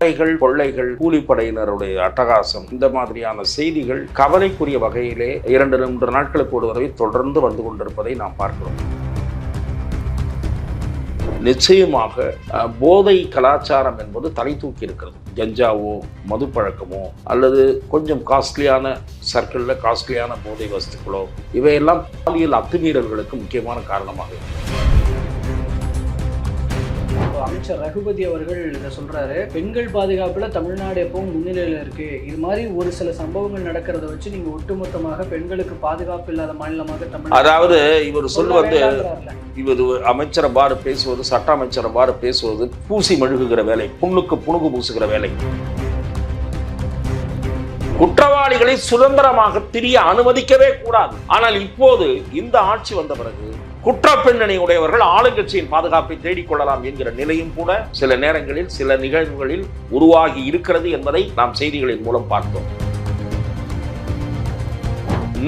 கொள்ளைகள் கொள்ளைகள் கூலிப்படையினருடைய அட்டகாசம் இந்த மாதிரியான செய்திகள் கவலைக்குரிய வகையிலே இரண்டு மூன்று நாட்களுக்கு ஒரு தடவை தொடர்ந்து வந்து கொண்டிருப்பதை நாம் பார்க்கிறோம் நிச்சயமாக போதை கலாச்சாரம் என்பது தலை தூக்கி இருக்கிறது கஞ்சாவோ மது பழக்கமோ அல்லது கொஞ்சம் காஸ்ட்லியான சர்க்கிளில் காஸ்ட்லியான போதை வஸ்துக்களோ இவையெல்லாம் பாலியல் அத்துமீறல்களுக்கு முக்கியமான காரணமாக இருக்கு. அமைச்சர் ரகுபதி அவர்கள் இதை சொல்றாரு. பெண்கள் பாதுகாப்புல தமிழ்நாடு எப்பவும் முன்னிலையில இருக்கு. இது மாதிரி ஒரு சில சம்பவங்கள் நடக்கிறத வச்சு நீங்க ஒட்டுமொத்தமாக பெண்களுக்கு பாதுகாப்பு இல்லாத மாநிலமாக தமிழ்நாடு அதாவது இவர் சொல் வந்து வேண்டாங்கிறார்ல. இவர் அமைச்சரை பாரு பேசுவது சட்ட அமைச்சரை பாரு பேசுவது பூசி மழுகுகிற வேலை புண்ணுக்கு புணுகு பூசுகிற வேலை. குற்றவாளிகளை சுதந்திரமாக திரிய அனுமதிக்கவே கூடாது. ஆனால் இப்போது இந்த ஆட்சி வந்த பிறகு குற்ற பின்னணி உடையவர்கள் ஆளுங்கட்சியின் பாதுகாப்பை தேடிக்கொள்ளலாம் என்கிற நிலையும் கூட சில நேரங்களில் சில நிகழ்வுகளில் உருவாகி இருக்கிறது என்பதை நாம் செய்திகளின் மூலம் பார்த்தோம்.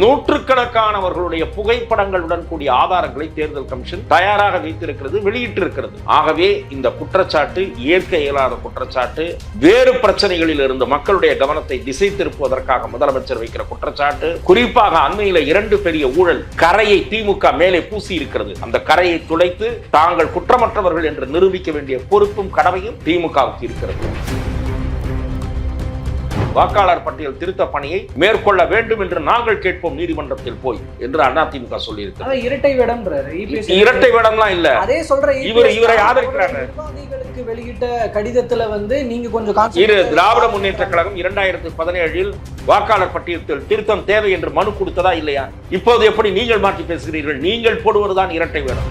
நூற்றுக்கணக்கானவர்களுடைய புகைப்படங்களுடன் கூடிய ஆதாரங்களை தேர்தல் கமிஷன் தயாராக வைத்திருக்கிறது வெளியிட்டிருக்கிறது. ஆகவே இந்த குற்றச்சாட்டு இயற்கை இயலாத குற்றச்சாட்டு வேறு பிரச்சனைகளில் இருந்து மக்களுடைய கவனத்தை திசை திருப்புவதற்காக முதலமைச்சர் வைக்கிற குற்றச்சாட்டு குறிப்பாக அண்மையில இரண்டு பெரிய ஊழல் கரையை திமுக மேலே பூசி இருக்கிறது அந்த கரையை துளைத்து தாங்கள் குற்றமற்றவர்கள் என்று நிரூபிக்க வேண்டிய பொறுப்பும் கடமையும் திமுகவுக்கு இருக்கிறது. வாக்காளர் பட்டியல் திருத்த பணியை மேற்கொள்ள வேண்டும் என்று நாங்கள் கேட்போம் நீதிமன்றத்தில் போய் என்று அதிமுக சொல்லியிருக்கிறது இரட்டை EPS இரட்டை வேடம்லாம் இல்ல. அதே சொல்ற இவர் இவரை ஆதரிக்கிறாங்க. வெளியிட்ட கடிதத்துல வந்து நீங்க கொஞ்சம் இரு திராவிட முன்னேற்ற கழகம் இரண்டாயிரத்தி பதினேழில் வாக்காளர் பட்டியலில் திருத்தம் தேவை என்று மனு கொடுத்ததா இல்லையா? இப்போது எப்படி நீங்கள் மாற்றி பேசுகிறீர்கள்? நீங்கள் போடுவதுதான் இரட்டை வேடம்.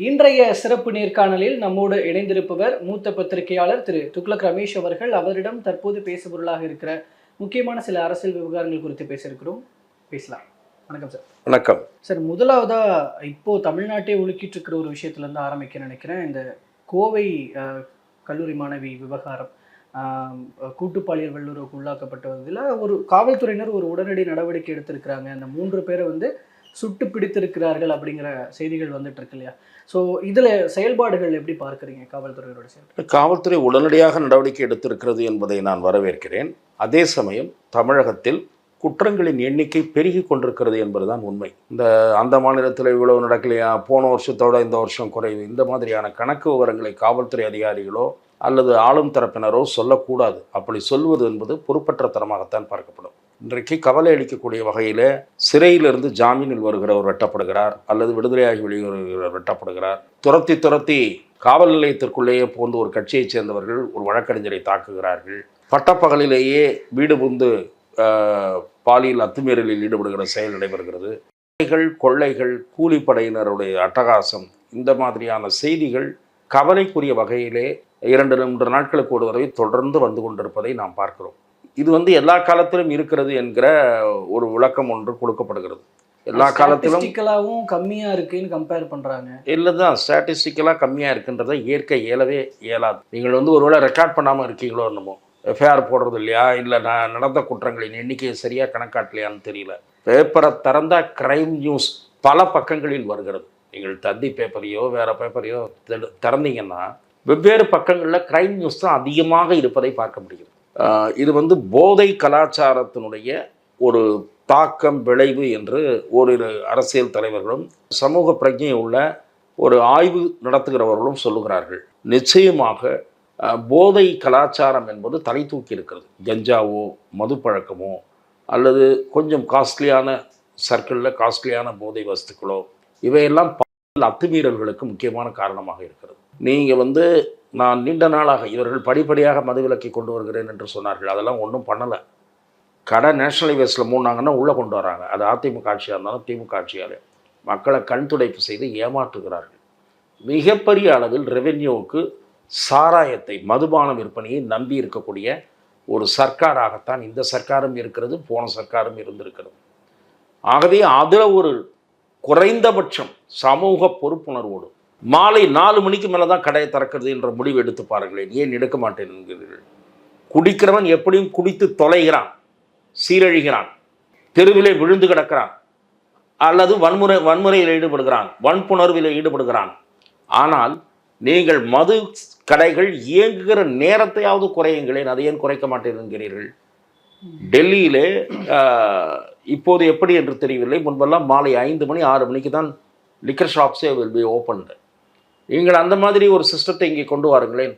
இன்றைய சிறப்பு நேர்காணலில் நம்மோடு இணைந்திருப்பவர் மூத்த பத்திரிகையாளர் திரு துக்ளக் ரமேஷ் அவர்கள். அவரிடம் தற்போது பேசுபொருளாக இருக்கிற முக்கியமான சில அரசியல் விவகாரங்கள் குறித்து பேசியிருக்கிறோம். பேசலாம். வணக்கம் சார். வணக்கம். சார் முதலாவதா இப்போ தமிழ்நாட்டே உலுக்கிட்டு இருக்கிற ஒரு விஷயத்துல இருந்து ஆரம்பிக்க நினைக்கிறேன். இந்த கோவை கல்லூரி மாணவி விவகாரம் ஆஹ், கூட்டு பாலியல் வல்லுறவுக்கு உள்ளாக்கப்பட்டதில் ஒரு காவல்துறையினர் ஒரு உடனடி நடவடிக்கை எடுத்திருக்கிறாங்க. அந்த மூன்று பேரை வந்து சுட்டு பிடித்திருக்கிறார்கள் அப்படிங்கிற செய்திகள் வந்துட்டு இருக்கு இல்லையா? ஸோ இதில் செயல்பாடுகள் எப்படி பார்க்குறீங்க காவல்துறையோட செயல் காவல்துறை உடனடியாக நடவடிக்கை எடுத்திருக்கிறது என்பதை நான் வரவேற்கிறேன். அதே சமயம் தமிழகத்தில் குற்றங்களின் எண்ணிக்கை பெருகி கொண்டிருக்கிறது என்பதுதான் உண்மை. இந்த அந்த மாநிலத்தில் இவ்வளவு நடக்கலையா? போன வருஷத்தோட இந்த வருஷம் குறைவு. இந்த மாதிரியான கணக்கு விவரங்களை காவல்துறை அதிகாரிகளோ அல்லது ஆளும் தரப்பினரோ சொல்லக்கூடாது. அப்படி சொல்வது என்பது பொறுப்பற்ற தரமாகத்தான் பார்க்கப்படும். இன்றைக்கு கவலை அளிக்கக்கூடிய வகையில் சிறையிலிருந்து ஜாமீனில் வருகிறவர் வெட்டப்படுகிறார் அல்லது விடுதலையாகி வெளிவருகிறவர் வெட்டப்படுகிறார். துரத்தி துரத்தி காவல் நிலையத்திற்குள்ளேயே போந்து ஒரு கட்சியைச் சேர்ந்தவர்கள் ஒரு வழக்கறிஞரை தாக்குகிறார்கள். பட்டப்பகலிலேயே வீடு புந்து பாலியல் அத்துமீறலில் ஈடுபடுகிற செயல் நடைபெறுகிறது. கொலைகள் கொள்ளைகள் கூலிப்படையினருடைய அட்டகாசம் இந்த மாதிரியான செய்திகள் கவலைக்குரிய வகையிலே இரண்டு மூன்று நாட்களுக்கு ஒரு தடவை தொடர்ந்து வந்து கொண்டிருப்பதை நாம் பார்க்கிறோம். இது வந்து எல்லா காலத்திலும் இருக்கிறது என்கிற ஒரு விளக்கம் ஒன்று கொடுக்கப்படுகிறது. எல்லா காலத்திலும் ஸ்டாட்டிஸ்டிக்கலாவும் கம்மியா இருக்குன்னு கம்பேர் பண்றாங்க. இல்லை தான் ஸ்டாட்டிஸ்டிக்கலாக கம்மியாக இருக்குன்றதை இயற்கை இயலவே இயலாது. நீங்கள் வந்து ஒருவேளை ரெக்கார்ட் பண்ணாமல் இருக்கீங்களோ என்னமோ எஃப்ஐஆர் போடுறது இல்லையா இல்லை நான் நடந்த குற்றங்களின் எண்ணிக்கையை சரியாக கணக்காட்டலையான்னு தெரியல. பேப்பரை திறந்த கிரைம் நியூஸ் பல பக்கங்களில் வருகிறது. நீங்கள் தந்தி பேப்பரையோ வேறு பேப்பரையோ திற- திறந்தீங்கன்னா வெவ்வேறு பக்கங்களில் கிரைம் நியூஸ் தான் அதிகமாக இருப்பதை பார்க்க முடிகிறது இது வந்து போதை கலாச்சாரத்தினுடைய ஒரு தாக்கம் விளைவு என்று ஓரிரு அரசியல் தலைவர்களும் சமூக பிரஜை உள்ள ஒரு ஆய்வு நடத்துகிறவர்களும் சொல்லுகிறார்கள். நிச்சயமாக போதை கலாச்சாரம் என்பது தலை தூக்கி இருக்கிறது. கஞ்சாவோ மது பழக்கமோ அல்லது கொஞ்சம் காஸ்ட்லியான சர்க்கிளில் காஸ்ட்லியான போதை வஸ்துக்களோ இவையெல்லாம் அத்துமீறல்களுக்கு முக்கியமான காரணமாக இருக்கிறது. நீங்கள் வந்து நான் நீண்ட நாளாக இவர்கள் படிப்படியாக மதுவிலக்கை கொண்டு வருகிறேன் என்று சொன்னார்கள். அதெல்லாம் ஒன்றும் பண்ணலை. கடை நேஷனல் ஹைவேஸில் மூணாங்கன்னா உள்ளே கொண்டு வராங்க. அது அதிமுக ஆட்சியாக இருந்தாலும் திமுக ஆட்சியாக மக்களை கண் துடைப்பு செய்து ஏமாற்றுகிறார்கள். மிகப்பெரிய அளவில் ரெவென்யூவுக்கு சாராயத்தை மதுபான விற்பனையை நம்பி இருக்கக்கூடிய ஒரு சர்க்காராகத்தான் இந்த சர்க்காரும் இருக்கிறது போன சர்க்காரும் இருந்திருக்கிறது. ஆகவே அதில் ஒரு குறைந்தபட்சம் சமூக பொறுப்புணர்வோடு மாலை நாலு மணிக்கு மேலே தான் கடையை திறக்கிறது என்ற முடிவு எடுத்து பாருங்களேன். ஏன் எடுக்க மாட்டேன் என்கிறீர்கள்? குடிக்கிறவன் எப்படியும் குடித்து தொலைகிறான் சீரழிகிறான் தெருவிலே விழுந்து கிடக்கிறான் அல்லது வன்முறை வன்முறையில் ஈடுபடுகிறான் வன்புணர்வில் ஈடுபடுகிறான். ஆனால் நீங்கள் மது கடைகள் இயங்குகிற நேரத்தையாவது குறையுங்களேன். அதை ஏன் குறைக்க மாட்டேன்கிறீர்கள் டெல்லியிலே இப்போது எப்படி என்று தெரியவில்லை. முன்பெல்லாம் மாலை ஐந்து மணி ஆறு மணிக்கு தான் லிக்கர் ஷாப்ஸே வில் பி ஓப்பன்டு நீங்கள் அந்த மாதிரி ஒரு சிஸ்டத்தை இங்கே கொண்டு வாருங்களேன்.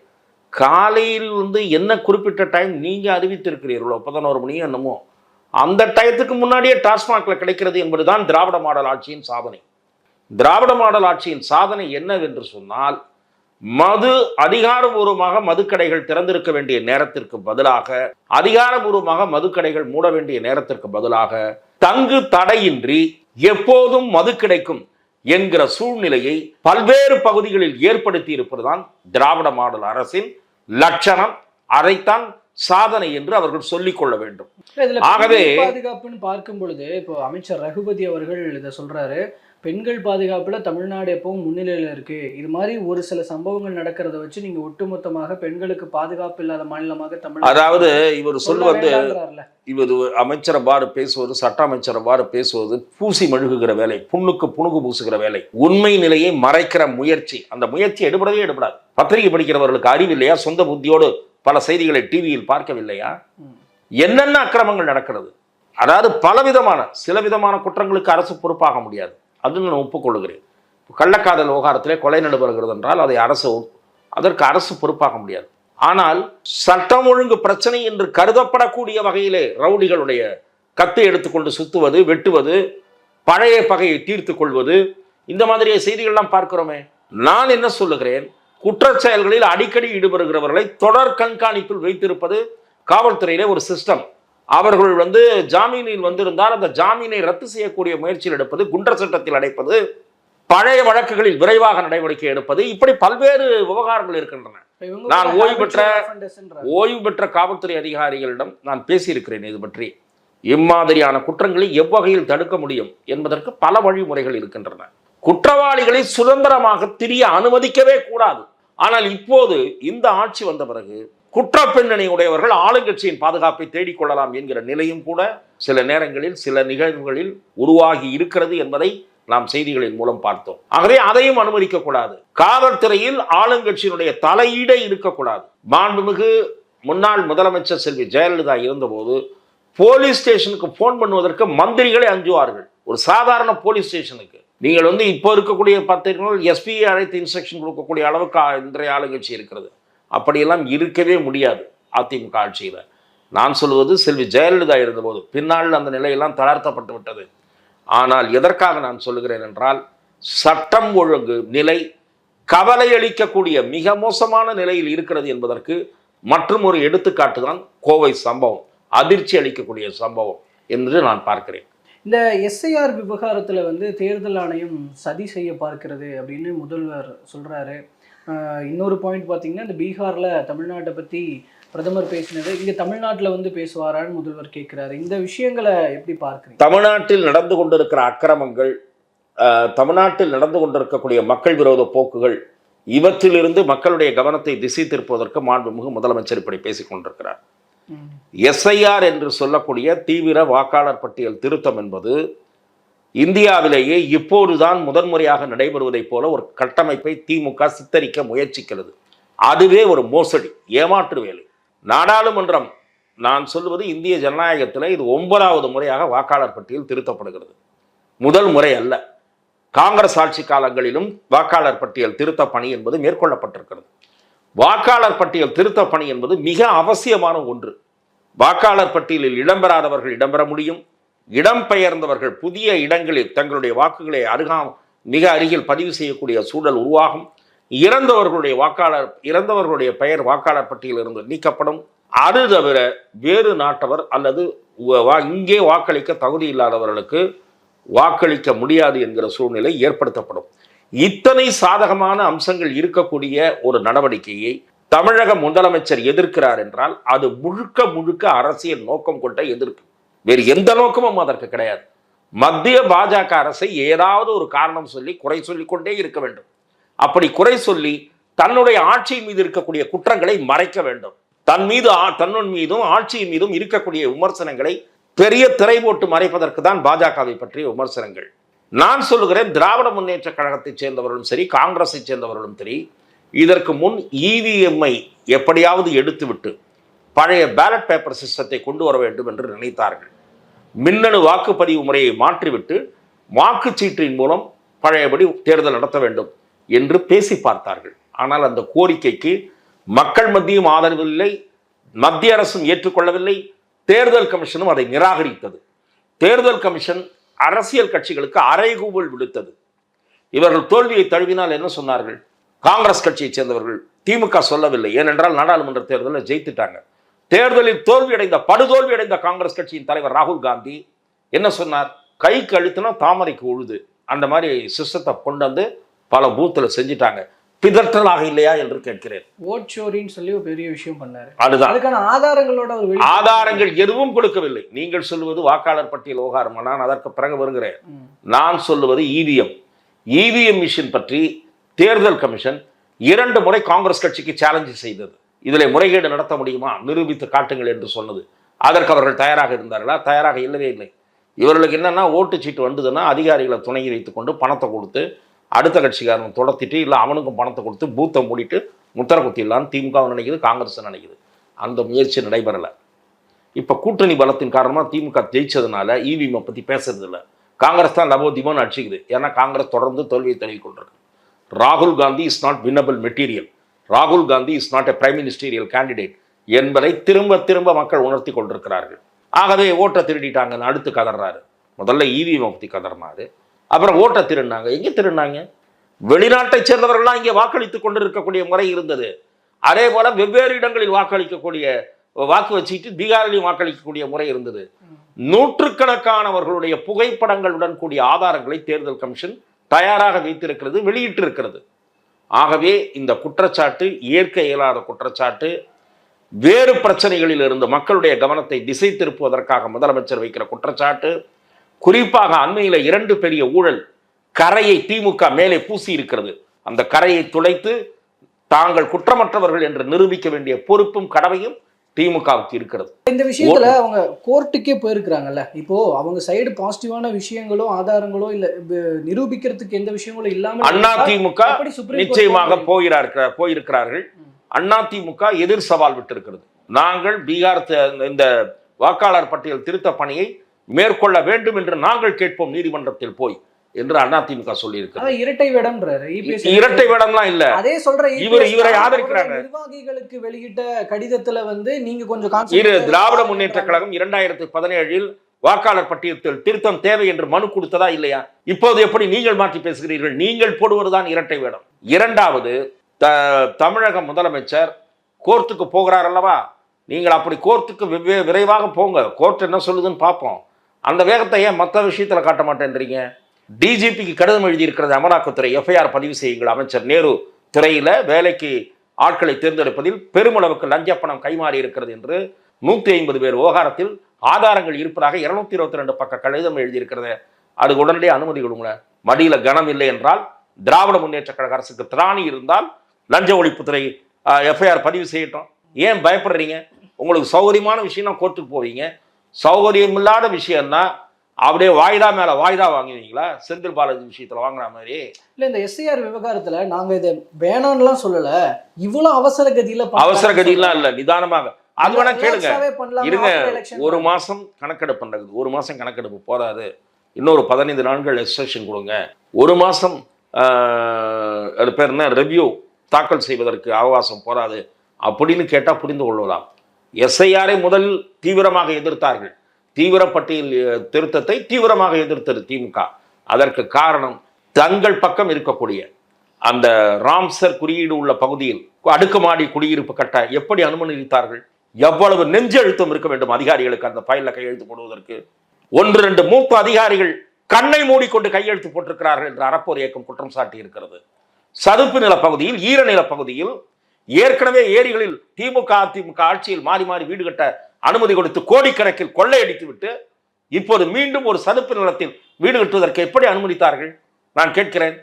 காலையில் வந்து என்ன குறிப்பிட்ட டைம் நீங்கள் அறிவித்திருக்கிறீர்களோ பதினோரு மணி என்னமோ அந்த டயத்துக்கு முன்னாடியே டாஸ்மாகில் கிடைக்கிறது என்பதுதான் திராவிட மாடல் ஆட்சியின் சாதனை. திராவிட மாடல் ஆட்சியின் சாதனை என்னவென்று சொன்னால் மது அதிகாரபூர்வமாக மதுக்கடைகள் திறந்திருக்க வேண்டிய நேரத்திற்கு பதிலாக அதிகாரபூர்வமாக மதுக்கடைகள் மூட வேண்டிய நேரத்திற்கு பதிலாக தங்கு தடையின்றி எப்போதும் மது கிடைக்கும் என்கிற சூழ்நிலையை பல்வேறு பகுதிகளில் ஏற்படுத்தி இருப்பதுதான் திராவிட மாடல் அரசின் லட்சணம். அதைத்தான் சாதனை என்று அவர்கள் சொல்லிக் கொள்ள வேண்டும் ஆகவே- பாதுகாப்புன்னு பார்க்கும் பொழுது இப்போ அமைச்சர் ரகுபதி அவர்கள் இதை சொல்றாரு பெண்கள் பாதுகாப்புல தமிழ்நாடு எப்பவும் முன்னிலையில இருக்கு. இது மாதிரி ஒரு சில சம்பவங்கள் நடக்கிறத வச்சு நீங்க ஒட்டுமொத்தமாக பெண்களுக்கு பாதுகாப்பு இல்லாத மாநிலமாக தமிழ்நாடு அதாவது இவர் சொல்வது. இவர் அமைச்சர் அவ்வாறு பேசுவது சட்ட அமைச்சர் அவ்வாறு பேசுவது பூசி மழுகுகிற வேலை புண்ணுக்கு புணுகு பூசுகிற வேலை. உண்மை நிலையை மறைக்கிற முயற்சி. அந்த முயற்சி எடுபடவே எடுபடாது. பத்திரிகை படிக்கிறவர்களுக்கு அறிவு இல்லையா? சொந்த புத்தியோடு பல செய்திகளை டிவியில் பார்க்கவில்லையா? என்னென்ன அக்கிரமங்கள் நடக்கிறது? அதாவது பலவிதமான சில விதமான குற்றங்களுக்கு அரசு பொறுப்பாக முடியாது. அதுன்னு நான் ஒப்புக்கொள்கிறேன். கள்ளக்காதல் விவகாரத்திலே கொலை நடைபெறுகிறது என்றால் அதை அரசு அதற்கு அரசு பொறுப்பாக முடியாது. ஆனால் சட்டம் ஒழுங்கு பிரச்சனை என்று கருதப்படக்கூடிய வகையிலே ரவுடிகளுடைய கத்தை எடுத்துக்கொண்டு சுத்துவது வெட்டுவது பழைய பகையை தீர்த்து கொள்வது இந்த மாதிரிய செய்திகள்லாம் பார்க்கிறோமே. நான் என்ன சொல்லுகிறேன்? குற்றச் செயல்களில் அடிக்கடி ஈடுபடுகிறவர்களை தொடர் கண்காணிப்பில் வைத்திருப்பது காவல்துறையிலே ஒரு சிஸ்டம் அவர்கள் வந்து ஜாமீனில் வந்திருந்தால் அந்த ஜாமீனை ரத்து செய்யக்கூடிய முயற்சியில் எடுப்பது குண்டர் சட்டத்தில் அடைப்பது பழைய வழக்குகளில் விரைவாக நடவடிக்கை எடுப்பது இப்படி பல்வேறு விவகாரங்கள் இருக்கின்றன. நான் ஓய்வு பெற்ற-. ஓய்வு பெற்ற காவல்துறை அதிகாரிகளிடம் நான் பேசியிருக்கிறேன் இது பற்றி. இம்மாதிரியான குற்றங்களை எவ்வகையில் தடுக்க முடியும் என்பதற்கு பல வழிமுறைகள் இருக்கின்றன. குற்றவாளிகளை சுதந்திரமாக திரிய அனுமதிக்கவே கூடாது. ஆனால் இப்போது இந்த ஆட்சி வந்த பிறகு குற்ற பின்னணி உடையவர்கள் ஆளுங்கட்சியின் பாதுகாப்பை தேடிக்கொள்ளலாம் என்கிற நிலையும் கூட சில நேரங்களில் சில நிகழ்வுகளில் உருவாகி இருக்கிறது என்பதை நாம் செய்திகளின் மூலம் பார்த்தோம். ஆகவே அதையும் அனுமதிக்க கூடாது. காவல்துறையில் ஆளுங்கட்சியினுடைய தலையீடே இருக்கக்கூடாது மாண்புமிகு முன்னாள் முதலமைச்சர் செல்வி ஜெயலலிதா இருந்தபோது போலீஸ் ஸ்டேஷனுக்கு ஃபோன் பண்ணுவதற்கு மந்திரிகளே அஞ்சுவார்கள். ஒரு சாதாரண போலீஸ் ஸ்டேஷனுக்கு. நீங்கள் வந்து இப்போ இருக்கக்கூடிய பத்திரிகைகள் எஸ்பியை அழைத்து இன்ஸ்ட்ரக்ஷன் கொடுக்கக்கூடிய அளவுக்கு இன்றைய ஆளுங்கட்சி இருக்கிறது. அப்படியெல்லாம் இருக்கவே முடியாது அதிமுக ஆட்சியில். நான் சொல்வது செல்வி ஜெயலலிதா இருந்தபோது பின்னால் அந்த நிலையெல்லாம் தளர்த்தப்பட்டு விட்டது. ஆனால் எதற்காக நான் சொல்லுகிறேன் என்றால் சட்டம் ஒழுங்கு நிலை கவலை அளிக்கக்கூடிய மிக மோசமான நிலையில் இருக்கிறது என்பதற்கு மற்றும் ஒரு எடுத்துக்காட்டு தான் கோவை சம்பவம் அதிர்ச்சி அளிக்கக்கூடிய சம்பவம் என்று நான் பார்க்கிறேன். இந்த எஸ்ஐஆர் விவகாரத்தில் வந்து தேர்தல் ஆணையம் சதி செய்ய பார்க்கிறது அப்படின்னு முதல்வர் சொல்கிறாரு இன்னொரு பாயிண்ட் பார்த்தீங்கன்னா இந்த பீகாரில் தமிழ்நாட்டை பற்றி பிரதமர் பேசினது இங்கே தமிழ்நாட்டில் வந்து பேசுவாரான்னு முதல்வர் கேட்குறாரு இந்த விஷயங்களை எப்படி பார்க்குறீங்க? தமிழ்நாட்டில் நடந்து கொண்டிருக்கிற அக்கிரமங்கள் தமிழ்நாட்டில் நடந்து கொண்டிருக்கக்கூடிய மக்கள் விரோத போக்குகள் இவற்றிலிருந்து மக்களுடைய கவனத்தை திசை திருப்புவதற்கு மாண்புமிகு முதலமைச்சர் இப்படி பேசிக் கொண்டிருக்கிறார் எஸ்ஐஆர் என்று சொல்லக்கூடிய தீவிர வாக்காளர் பட்டியல் திருத்தம் என்பது இந்தியாவிலேயே இப்போதுதான் முதன்முறையாக நடைபெறுவதைப் போல ஒரு கட்டமைப்பை திமுக சித்தரிக்க முயற்சிக்கிறது. அதுவே ஒரு மோசடி ஏமாற்று வேலை. நாடாளுமன்றம் நான் சொல்வது இந்திய ஜனநாயகத்தில் இது ஒன்பதாவது முறையாக வாக்காளர் பட்டியல் திருத்தப்படுகிறது. முதல் முறை அல்ல. காங்கிரஸ் ஆட்சி காலங்களிலும் வாக்காளர் பட்டியல் திருத்த பணி என்பது மேற்கொள்ளப்பட்டிருக்கிறது. வாக்காளர் பட்டியல் திருத்த பணி என்பது மிக அவசியமான ஒன்று. வாக்காளர் பட்டியலில் இடம்பெறாதவர்கள் இடம்பெற முடியும். இடம்பெயர்ந்தவர்கள் புதிய இடங்களில் தங்களுடைய வாக்குகளை அருகாம் மிக அருகில் பதிவு செய்யக்கூடிய சூழல் உருவாகும். இறந்தவர்களுடைய வாக்காளர் இறந்தவர்களுடைய பெயர் வாக்காளர் பட்டியலிருந்து நீக்கப்படும். அது தவிர வேறு நாட்டவர் அல்லது வா- இங்கே வாக்களிக்க தகுதி இல்லாதவர்களுக்கு வாக்களிக்க முடியாது என்கிற சூழ்நிலை ஏற்படுத்தப்படும். இத்தனை சாதகமான அம்சங்கள் இருக்கக்கூடிய ஒரு நடவடிக்கையை தமிழக முதலமைச்சர் எதிர்க்கிறார் என்றால் அது முழுக்க முழுக்க அரசியல் நோக்கம் கொண்ட எதிர்ப்பு. வேறு எந்த நோக்கமும் அதற்கு கிடையாது. மத்திய பாஜக அரசை ஏதாவது ஒரு காரணம் சொல்லி குறை சொல்லி கொண்டே இருக்க வேண்டும். அப்படி குறை சொல்லி தன்னுடைய ஆட்சியின் மீது இருக்கக்கூடிய குற்றங்களை மறைக்க வேண்டும். தன் மீது தன்னுன் மீதும் ஆட்சியின் மீதும் இருக்கக்கூடிய விமர்சனங்களை பெரிய திரை போட்டு மறைப்பதற்கு தான் பாஜகவை பற்றிய விமர்சனங்கள். நான் சொல்லுகிறேன் திராவிட முன்னேற்ற கழகத்தைச் சேர்ந்தவர்களும் சரி காங்கிரஸை சேர்ந்தவர்களும் சரி இதற்கு முன் இவிஎம்ஐ எப்படியாவது எடுத்துவிட்டு பழைய பேலட் பேப்பர் சிஸ்டத்தை கொண்டு வர வேண்டும் என்று நினைத்தார்கள். மின்னணு வாக்குப்பதிவு முறையை மாற்றிவிட்டு வாக்குச்சீட்டின் மூலம் பழையபடி தேர்தல் நடத்த வேண்டும் என்று பேசி பார்த்தார்கள். ஆனால் அந்த கோரிக்கைக்கு மக்கள் மத்தியும் ஆதரவில்லை மத்திய அரசும் ஏற்றுக்கொள்ளவில்லை தேர்தல் கமிஷனும் அதை நிராகரித்தது. தேர்தல் கமிஷன் அரசியல் கட்சிகளுக்கு அறைகூவல் விடுத்தது. இவர்கள் தோல்வியை தழுவினால் என்ன சொன்னார்கள்? காங்கிரஸ் கட்சியைச் சேர்ந்தவர்கள் திமுக சொல்லவில்லை. ஏனென்றால் நாடாளுமன்ற தேர்தலில் ஜெயித்துட்டாங்க. தேர்தலில் தோல்வியடைந்த படுதோல்வியடைந்த காங்கிரஸ் கட்சியின் தலைவர் ராகுல் காந்தி என்ன சொன்னார்? கை அழுத்தினா தாமரைக்கு உழுது. அந்த மாதிரி சிஸ்டத்தை கொண்டு வந்து பல பூத்தில் செஞ்சுட்டாங்க. பிதற்றலாக இல்லையா என்று கேட்கிறேன். ஓட் ஷோரின்னு சொல்லி ஒரு பெரிய விஷயம் பண்ணாரு. அதுதான். அதுக்கான ஆதாரங்களோட ஒரு ஆதாரங்கள் எதுவும் கொடுக்கவில்லை. நீங்கள் சொல்லுவது வாக்காளர் பட்டியல் விவகாரம். நான் அதற்கு பிறகு வருகிறேன். நான் சொல்லுவது இவிஎம் இவிஎம் மிஷின் பற்றி தேர்தல் கமிஷன் இரண்டு முறை காங்கிரஸ் கட்சிக்கு சேலஞ்சு செய்தது. இதில் முறைகேடு நடத்த முடியுமா? நிரூபித்து காட்டுங்கள் என்று சொன்னது. அதற்கு அவர்கள் தயாராக இருந்தார்களா? தயாராக இல்லவே இல்லை. இவர்களுக்கு என்னன்னா ஓட்டுச்சீட்டு வந்ததுன்னா அதிகாரிகளை துணையை வைத்துக்கொண்டு பணத்தை கொடுத்து அடுத்த கட்சிக்காரன் தொடர்த்திட்டு இல்லை அவனுக்கும் பணத்தை கொடுத்து பூத்தை மூடிட்டு முத்திர குத்திடலான்னு திமுக நினைக்குது காங்கிரஸ் நினைக்குது. அந்த முயற்சி நடைபெறலை. இப்போ கூட்டணி பலத்தின் காரணமாக திமுக ஜெயிச்சதுனால இவிஎம்மை பற்றி பேசுறதில்ல. காங்கிரஸ் தான் லபோ திமோன்னு அடிச்சுக்குது. ஏன்னா காங்கிரஸ் தொடர்ந்து தோல்வியை தழுவி கொண்டிருக்கு. ராகுல் Gandhi is not winnable material ராகுல் Gandhi is not a prime ministerial candidate என்பதை திரும்ப திரும்ப மக்கள் உணர்த்தி கொண்டிருக்கிறார்கள். ஆகவே ஓட்டை திருடிட்டாங்கன்னு அடுத்து கதறாரு. முதல்ல இவிஎம் பற்றி கதறினாரு. அப்புறம் ஓட்டை திருடினாங்க. எங்கே திருடினாங்க? வெளிநாட்டைச் சேர்ந்தவர்கள்லாம் இங்கே வாக்களித்துக் கொண்டிருக்கக்கூடிய முறை இருந்தது. அதே போல வெவ்வேறு இடங்களில் வாக்களிக்கக்கூடிய வாக்கு வச்சுட்டு பீகாரிலையும் வாக்களிக்கக்கூடிய முறை இருந்தது. நூற்றுக்கணக்கானவர்களுடைய புகைப்படங்களுடன் கூடிய ஆதாரங்களை தேர்தல் கமிஷன் தயாராக வைத்திருக்கிறது வெளியிட்டிருக்கிறது. ஆகவே இந்த குற்றச்சாட்டு ஏற்க இயலாத குற்றச்சாட்டு வேறு பிரச்சனைகளில் இருந்து மக்களுடைய கவனத்தை திசை திருப்புவதற்காக முதலமைச்சர் வைக்கிற குற்றச்சாட்டு குறிப்பாக அண்மையில் இரண்டு பெரிய ஊழல் கரையை திமுக மேலே பூசி இருக்கிறது. அந்த கரையை துடைத்து தாங்கள் குற்றமற்றவர்கள் என்று நிரூபிக்க வேண்டிய பொறுப்பும் கடமையும் திமுகவுக்கு இருக்கிறது. இந்த விஷயத்துல அவங்க கோர்ட்டுக்கே போயிருக்கிறாங்கல்ல. இப்போ அவங்க சைடு பாசிட்டிவான விஷயங்களோ ஆதாரங்களோ இல்ல நிரூபிக்கிறதுக்கு எந்த விஷயங்களும் இல்லாம அண்ணா திமுக நிச்சயமாக போகிறார் போயிருக்கிறார்கள். அண்ணா திமுக எதிர் சவால் விட்டிருக்கிறது. நாங்கள் பீகார் இந்த வாக்காளர் பட்டியல் திருத்த பணியை மேற்கொள்ள வேண்டும் என்று நாங்கள் கேட்போம் நீதிமன்றத்தில் போய் என்று அண்ணா திமுக சொல்லியிருக்கிறது இரட்டை வேடம்ன்றாரு. EPS இரட்டை வேடம்லாம் இல்ல. அதே சொல்ற இவர் EPS இவரை தான் ஆதரிக்கிறாங்க. நிர்வாகிகளுக்கு வெளியிட்ட கடிதத்துல வந்து நீங்க கொஞ்சம் இரு திராவிட முன்னேற்ற கழகம் இரண்டாயிரத்தி பதினேழில் வாக்காளர் பட்டியலில் திருத்தம் தேவை என்று மனு கொடுத்ததா இல்லையா? இப்போது எப்படி நீங்கள் மாற்றி பேசுகிறீர்கள்? நீங்கள் போடுவதுதான் இரட்டை வேடம். இரண்டாவது தமிழக முதலமைச்சர் கோர்ட்டுக்கு போகிறார் அல்லவா? நீங்கள் அப்படி கோர்ட்டுக்கு விரைவாக போங்க. கோர்ட் என்ன சொல்லுதுன்னு பார்ப்போம். அந்த வேகத்தை ஏன் மற்ற விஷயத்தில் காட்ட மாட்டேன்றீங்க? டிஜிபிக்கு கடிதம் எழுதியிருக்கிறது அமலாக்கத்துறை எஃப்ஐஆர் பதிவு செய்யுங்கள் அமைச்சர் நேரு துறையில் வேலைக்கு ஆட்களை தேர்ந்தெடுப்பதில் பெருமளவுக்கு லஞ்ச பணம் கைமாறி இருக்கிறது என்று நூற்றி ஐம்பது பேர் விவகாரத்தில் ஆதாரங்கள் இருப்பதாக இருநூத்தி இருபத்தி ரெண்டு பக்க கடிதம் எழுதியிருக்கிறது. அது உடனடியே அனுமதி கொடுங்களேன். மடியில் கனம் இல்லை என்றால் திராவிட முன்னேற்ற கழக அரசுக்கு திராணி இருந்தால் லஞ்ச ஒழிப்புத்துறை எஃப்ஐஆர் பதிவு செய்யட்டும். ஏன் பயப்படுறீங்க? உங்களுக்கு சௌகரியமான விஷயம்னா கோர்ட்டுக்கு போவீங்க. சௌகரியம் இல்லாத விஷயம்னா அப்படியே வாய்தா மேல வாய்தா வாங்குவீங்களா? செந்தில் பாலாஜி விஷயத்துல வாங்குற மாதிரி. இல்ல இந்த எஸ்ஐஆர் விவகாரத்துல நாங்க இதை வேணாம்லாம் சொல்லல. இவ்வளவு அவசர கதியில அவசர கதியெல்லாம். இல்ல நிதானமாக. அது வேணா கேளுங்க. இருங்க? ஒரு மாசம் கணக்கெடுப்பு நடக்குது. ஒரு மாசம் கணக்கெடுப்பு போதாது. இன்னொரு பதினைந்து நாட்கள் எக்ஸ்டென்ஷன் கொடுங்க. ஒரு மாசம் அது பேர் என்ன? ரெவ்யூ தாக்கல் செய்வதற்கு அவகாசம் போதாது. அப்படின்னு கேட்டா புரிந்து கொள்ளலாம் எஸ்ஐஆரை முதல் தீவிரமாக எதிர்த்தார்கள். தீவிர பட்டியல் திருத்தத்தை தீவிரமாக எதிர்த்தது திமுக. அதற்கு காரணம் தங்கள் பக்கம் இருக்கக்கூடிய அந்த ராம்சர் குறியீடு உள்ள பகுதியில் அடுக்குமாடி குடியிருப்பு கட்ட எப்படி அனுமதித்தார்கள்? எவ்வளவு நெஞ்செழுத்தம் இருக்க வேண்டும் அதிகாரிகளுக்கு அந்த ஃபைலில் கையெழுத்து போடுவதற்கு? ஒன்று ரெண்டு மூத்த அதிகாரிகள் கண்ணை மூடிக்கொண்டு கையெழுத்து போட்டிருக்கிறார்கள் என்று அறப்போர் இயக்கம் குற்றம் சாட்டி இருக்கிறது சதுப்பு நிலப்பகுதியில் ஈரநிலப்பகுதியில் ஏற்கனவே ஏரிகளில் திமுக அதிமுக ஆட்சியில் மாறி மாறி வீடு கட்ட அனுமதி கொடுத்து கோடிக்கணக்கில் கொள்ளையடித்து விட்டு இப்போது மீண்டும் ஒரு சதுப்பு நிலத்தில் வீடு கட்டுவதற்கு எப்படி அனுமதித்தார்கள்? நான் கேட்கிறேன்.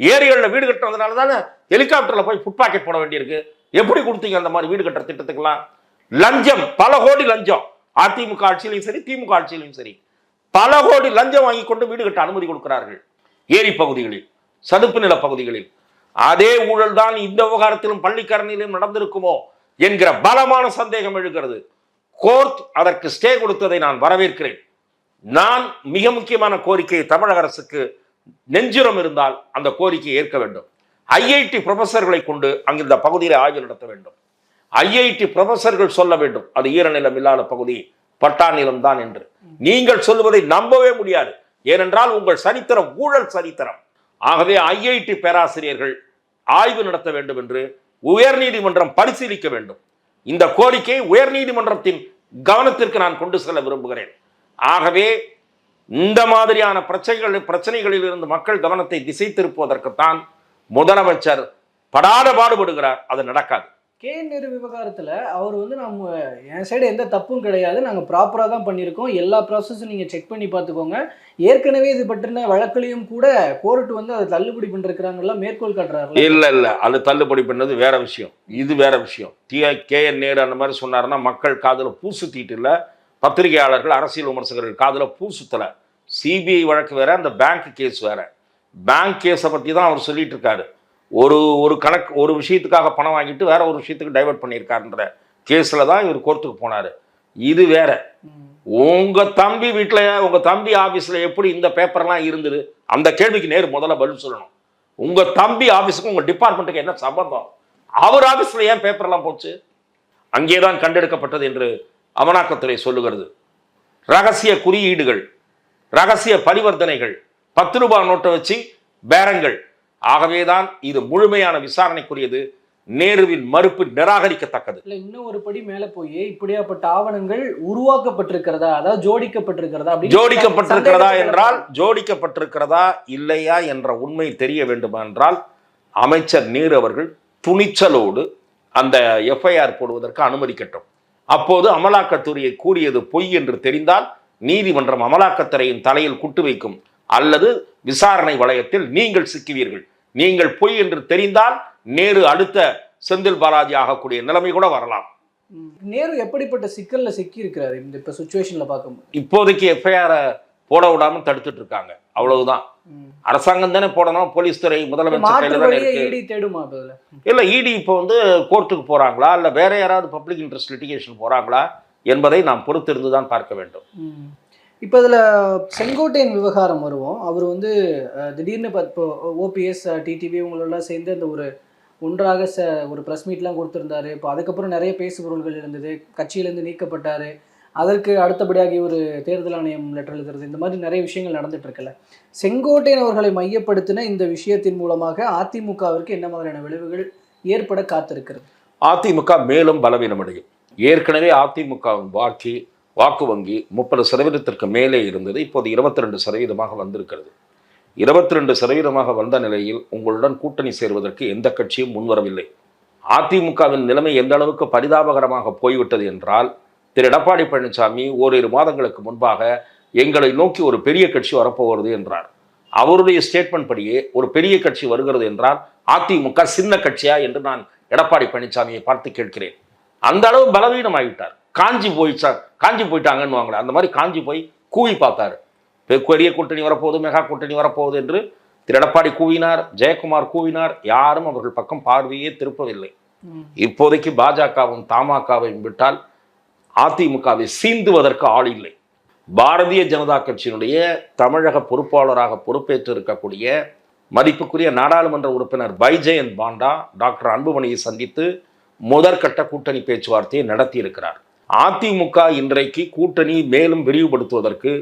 ஏரிகளில் வீடு கட்டுறதுனால தானே ஹெலிகாப்டரில் போய் ஃபுட் பாக்கெட் போட வேண்டியிருக்கு. எப்படி கொடுத்தீங்க அந்த மாதிரி வீடு கட்டுற திட்டத்துக்கெல்லாம்? லஞ்சம் பல கோடி லஞ்சம். அதிமுக ஆட்சியிலையும் சரி திமுக ஆட்சியிலையும் சரி. பல கோடி லஞ்சம் வாங்கி கொண்டு வீடு கட்ட அனுமதி கொடுக்கிறார்கள். ஏரி பகுதிகளில் சதுப்பு நில பகுதிகளில். அதே ஊழல் தான் இந்த விவகாரத்திலும் பள்ளிக்கரணியிலும் நடந்திருக்குமோ என்கிற பலமான சந்தேகம் எழுகிறது. கோர்ட் அதற்கு ஸ்டே கொடுத்ததை நான் வரவேற்கிறேன். நான் மிக முக்கியமான கோரிக்கையை தமிழக அரசுக்கு நெஞ்சுரம் இருந்தால் அந்த கோரிக்கையை ஏற்க வேண்டும். ஐஐடி ப்ரொஃபஸர்களை கொண்டு அங்கு இந்த பகுதியில் ஆய்வு நடத்த வேண்டும். ஐஐடி ப்ரொஃபஸர்கள் சொல்ல வேண்டும் அது ஈரநிலம் இல்லாத பகுதி பட்டா நிலம் தான் என்று. நீங்கள் சொல்வதை நம்பவே முடியாது. ஏனென்றால் உங்கள் சரித்திரம் ஊழல் சரித்திரம். ஆகவே ஐஐடி பேராசிரியர்கள் ஆய்வு நடத்த வேண்டும் என்று உயர்நீதிமன்றம் பரிசீலிக்க வேண்டும். இந்த கோரிக்கையை உயர்நீதிமன்றத்தின் கவனத்திற்கு நான் கொண்டு செல்ல விரும்புகிறேன். ஆகவே இந்த மாதிரியான பிரச்சனைகள் பிரச்சனைகளில் இருந்து மக்கள் கவனத்தை திசை திருப்புவதற்குத்தான் முதலமைச்சர் படாத பாடுபடுகிறார். அது நடக்காது. கே நேரு விவகாரத்தில் அவர் வந்து நம்ம என் சைடு எந்த தப்பும் கிடையாது. நாங்கள் ப்ராப்பராக தான் பண்ணியிருக்கோம். எல்லா ப்ராசஸும் நீங்கள் செக் பண்ணி பார்த்துக்கோங்க. ஏற்கனவே இது பற்றின வழக்குலையும் கூட கோர்ட் வந்து அதை தள்ளுபடி பண்ணிருக்கிறாங்களா மேற்கோள் காட்டுறாரு இல்லை இல்லை. அது தள்ளுபடி பண்ணது வேற விஷயம். இது வேற விஷயம். டி கே என் நேரு அந்த மாதிரி சொன்னார்னா மக்கள் காதில் பூ சுத்திட்டு பத்திரிகையாளர்கள் அரசியல் விமர்சகர்கள் காதில் பூசுத்தலை. சிபிஐ வழக்கு வேற அந்த பேங்க் கேஸ் வேற. பேங்க் கேஸை பற்றி தான் அவர் சொல்லிட்டு இருக்காரு. ஒரு ஒரு கணக்கு ஒரு விஷயத்துக்காக பணம் வாங்கிட்டு வேற ஒரு விஷயத்துக்கு டைவர்ட் பண்ணியிருக்காருன்ற கேஸில் தான் இவர் கோர்ட்டுக்கு போனார். இது வேற. உங்கள் தம்பி வீட்டில் உங்கள் தம்பி ஆஃபீஸில் எப்படி இந்த பேப்பர்லாம் இருந்தது? அந்த கேள்விக்கு நேர் முதல்ல பதில் சொல்லணும். உங்கள் தம்பி ஆஃபீஸுக்கும் உங்கள் டிபார்ட்மெண்ட்டுக்கு என்ன சம்பந்தம்? அவர் ஆஃபீஸில் ஏன் பேப்பர்லாம் போச்சு? அங்கே தான் கண்டெடுக்கப்பட்டது என்று அமலாக்கத்துறை சொல்லுகிறது. ரகசிய குறியீடுகள் ரகசிய பரிவர்த்தனைகள் பத்து ரூபாய் நோட்டை வச்சு பேரங்கள் ஆகவேதான் இது முழுமையான விசாரணைக்குரியது. நேருவின் மறுப்பு நிராகரிக்கத்தக்கது. இல்ல இன்னும் ஒரு படி மேல போய் இப்படியாப்பட்ட ஆவணங்கள் உருவாக்கப்பட்டிருக்கிறதா? அதாவது ஜோடிக்கப்பட்டிருக்கிறதா ஜோடிக்கப்பட்டிருக்கிறதா என்றால் ஜோடிக்கப்பட்டிருக்கிறதா இல்லையா என்ற உண்மை தெரிய வேண்டுமா என்றால் அமைச்சர் நேரு அவர்கள் துணிச்சலோடு அந்த எஃப்ஐஆர் போடுவதற்கு அனுமதிக்கட்டும். அப்போது அமலாக்கத்துறையை கூறியது பொய் என்று தெரிந்தால் நீதிமன்றம் அமலாக்கத்துறையின் தலையில் குட்டு வைக்கும். அல்லது விசாரணை வளையத்தில் நீங்கள் சிக்குவீர்கள். நீங்கள் பொய் என்று தெரிந்தால் நேரு அடுத்த செந்தில் பாலாஜி ஆகக்கூடிய நிலைமை கூட வரலாம். நேரு எப்படிப்பட்ட சிக்கல்ல சிக்கி இருக்கிறாரு இந்த இப்ப சுச்சுவேஷன்ல பார்க்கும்போது. இப்போதைக்கு எஃப்ஐஆரை போட விடாம தடுத்துட்டு இருக்காங்க. அவ்வளவுதான். அரசாங்கம் தானே போடணும். போலீஸ் துறை முதலமைச்சர் கையில தானே இருக்கு. அதுல? இல்ல இடி இப்போ வந்து கோர்ட்டுக்கு போறாங்களா? இல்ல வேற யாராவது பப்ளிக் இன்ட்ரெஸ்ட் லிட்டிகேஷன் போறாங்களா? என்பதை நாம் பொறுத்திருந்து தான் பார்க்க வேண்டும். இப்போ இதில் செங்கோட்டையன் விவகாரம் வருவோம். அவர் வந்து திடீர்னு இப்போ இப்போ ஓபிஎஸ் டிடிவி இவங்களெல்லாம் சேர்ந்து அந்த ஒரு ஒன்றாக ச ஒரு ப்ரெஸ் மீட்லாம் கொடுத்துருந்தாரு. இப்போ அதுக்கப்புறம் நிறைய பேசுபொருள்கள் இருந்தது. கட்சியிலேருந்து நீக்கப்பட்டார். அதற்கு அடுத்தபடியாக ஒரு தேர்தல் ஆணையம் லெட்டர் எழுதுறது இந்த மாதிரி நிறைய விஷயங்கள் நடந்துட்டு இருக்குல்ல செங்கோட்டையன் அவர்களை மையப்படுத்தின இந்த விஷயத்தின் மூலமாக அதிமுகவிற்கு என்ன மாதிரியான விளைவுகள் ஏற்பட காத்திருக்கிறது? அதிமுக மேலும் பலவீனமடையும். ஏற்கனவே அதிமுகவின் வாக்கி வாக்கு வங்கி முப்பது சதவீதத்திற்கு மேலே இருந்தது. இப்போது இருபத்தி ரெண்டு சதவீதமாக வந்திருக்கிறது. இருபத்தி ரெண்டு சதவீதமாக வந்த நிலையில் உங்களுடன் கூட்டணி சேர்வதற்கு எந்த கட்சியும் முன்வரவில்லை. அதிமுகவின் நிலைமை எந்த அளவுக்கு பரிதாபகரமாக போய்விட்டது என்றால் திரு. எடப்பாடி பழனிசாமி ஓரிரு மாதங்களுக்கு முன்பாக எங்களை நோக்கி ஒரு பெரிய கட்சி வரப்போகிறது என்றார். அவருடைய ஸ்டேட்மெண்ட் படியே ஒரு பெரிய கட்சி வருகிறது என்றால் அதிமுக சின்ன கட்சியா என்று நான் எடப்பாடி பழனிசாமியை பார்த்து கேட்கிறேன். அந்த அளவு பலவீனமாகிவிட்டார். காஞ்சி போயிச்சா காஞ்சி போயிட்டாங்கன்னு வாங்கல அந்த மாதிரி காஞ்சி போய் கூவி பார்த்தாரு. பெரிய கூட்டணி வரப்போகுது மெகா கூட்டணி வரப்போகுது என்று திரு எடப்பாடி கூவினார் ஜெயக்குமார் கூவினார். யாரும் அவர்கள் பக்கம் பார்வையே திருப்பவில்லை. இப்போதைக்கு பாஜகவும் தமாகவும் விட்டால் அதிமுகவை சீந்துவதற்கு ஆள் இல்லை. பாரதிய ஜனதா கட்சியினுடைய தமிழக பொறுப்பாளராக பொறுப்பேற்று இருக்கக்கூடிய மதிப்புக்குரிய நாடாளுமன்ற உறுப்பினர் பைஜெயந்த் பாண்டா டாக்டர் அன்புமணியை சந்தித்து முதற்கட்ட கூட்டணி பேச்சுவார்த்தையை நடத்தியிருக்கிறார். அதிமுக இன்றைக்கு கூட்டணி மேலும் விரிவுபடுத்துவதற்கு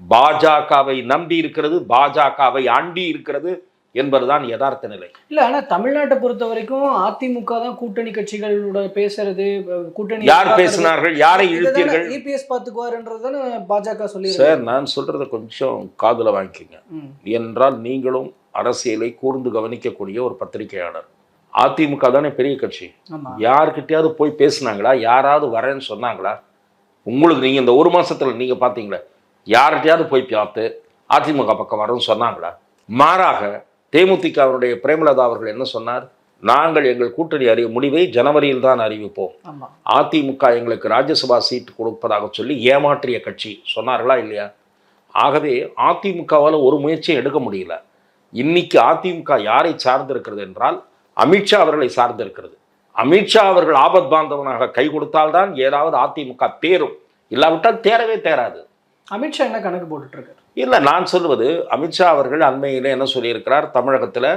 பாஜகவை நம்பி இருக்கிறது பாஜகவை அண்டி இருக்கிறது என்பதுதான் யதார்த்த நிலை. இல்ல ஆனா தமிழ்நாட்டை பொறுத்த வரைக்கும் அதிமுக தான் கூட்டணி கட்சிகளோட பேசுறது கூட்டணி யார் பேசினார்கள் யாரை இழுத்தீர்கள் இபிஎஸ் பாத்துக்குவாருன்றதுதானே பாஜக சொல்லி சார் நான் சொல்றத கொஞ்சம் காதுல வாங்கிக்கோங்க. என்றால் நீங்களும் அரசியலை கூர்ந்து கவனிக்கக்கூடிய ஒரு பத்திரிகையாளர். அதிமுக தானே பெரிய கட்சி. யார்கிட்டயாவது போய் பேசுனாங்களா? யாராவது வரேன்னு சொன்னாங்களா? உங்களுக்கு நீங்க இந்த ஒரு மாசத்துல நீங்க பாத்தீங்களா? யார்கிட்டயாவது போய் பார்த்து அதிமுக பக்கம் வரேன்னு சொன்னாங்களா? மாறாக தேமுதிகவினுடைய பிரேமலதா அவர்கள் என்ன சொன்னார்? நாங்கள் எங்கள் கூட்டணி அறிவு முடிவை ஜனவரியில் தான் அறிவிப்போம். அதிமுக எங்களுக்கு ராஜ்யசபா சீட் கொடுப்பதாக சொல்லி ஏமாற்றிய கட்சி சொன்னார்களா இல்லையா? ஆகவே அதிமுகவால் ஒரு முயற்சியும் எடுக்க முடியல. இன்னைக்கு அதிமுக யாரை சார்ந்திருக்கிறது என்றால் அமித்ஷா அவர்களை சார்ந்திருக்கிறது. அமித்ஷா அவர்கள் ஆபத் பாந்தவனாக கை கொடுத்தால்தான் ஏதாவது அதிமுக தேரும். இல்லாவிட்டால் தேரவே தேராது. அமித்ஷா என்ன கணக்கு போட்டுட்டு இருக்காரு இல்லை நான் சொல்வது அமித்ஷா அவர்கள் அண்மையில் என்ன சொல்லியிருக்கிறார்? தமிழகத்தில்